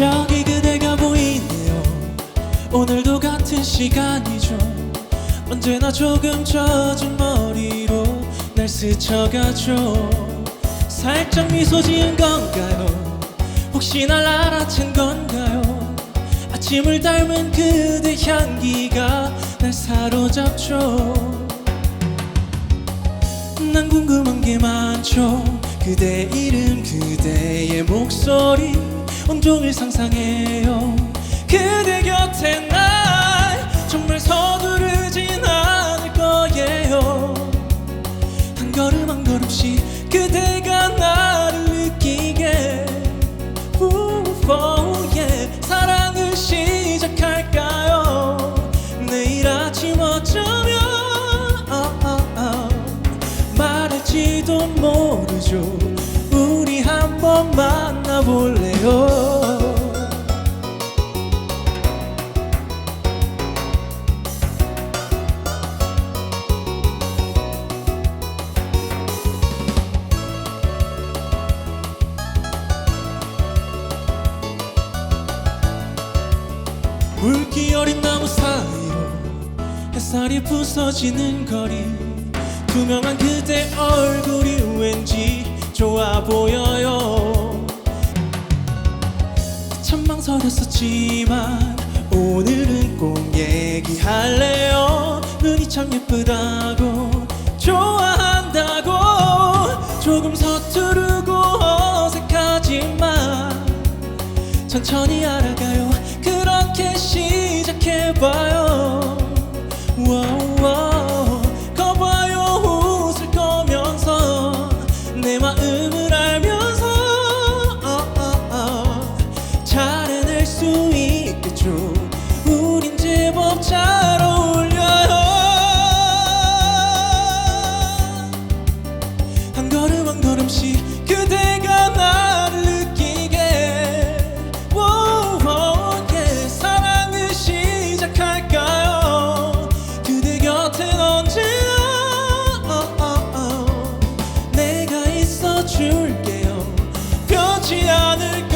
저기 그대가 보이네요. 오늘도 같은 시간이죠. 언제나 조금 젖은 머리로 날 스쳐가죠. 살짝 미소 지은 건가요? 혹시 날 알아챈 건가요? 아침을 닮은 그대 향기가 날 사로잡죠. 난 궁금한 게 많죠. 그대 이름 그대의 목소리 온종일 상상해요. 그대 곁에 날 정말 서두르진 않을 거예요. 한 걸음 한 걸음씩 그대가 나를 느끼게. 우후, 예. 사랑을 시작할까요? 내일 아침 어쩌면 아, 아, 아. 말할지도 모르죠. 우리 한 번 만 나볼래요? 물기 어린 나무 사이로 햇살이 부서지는 거리. 투명한 그대 얼굴이 왠지 좋아 보여 참 망설였었지만 오늘은 꼭 얘기할래요. 눈이 참 예쁘다고 좋아한다고. 조금 서투르고 어색하지만 천천히 알아가요. 그렇게 시작해봐요 yanık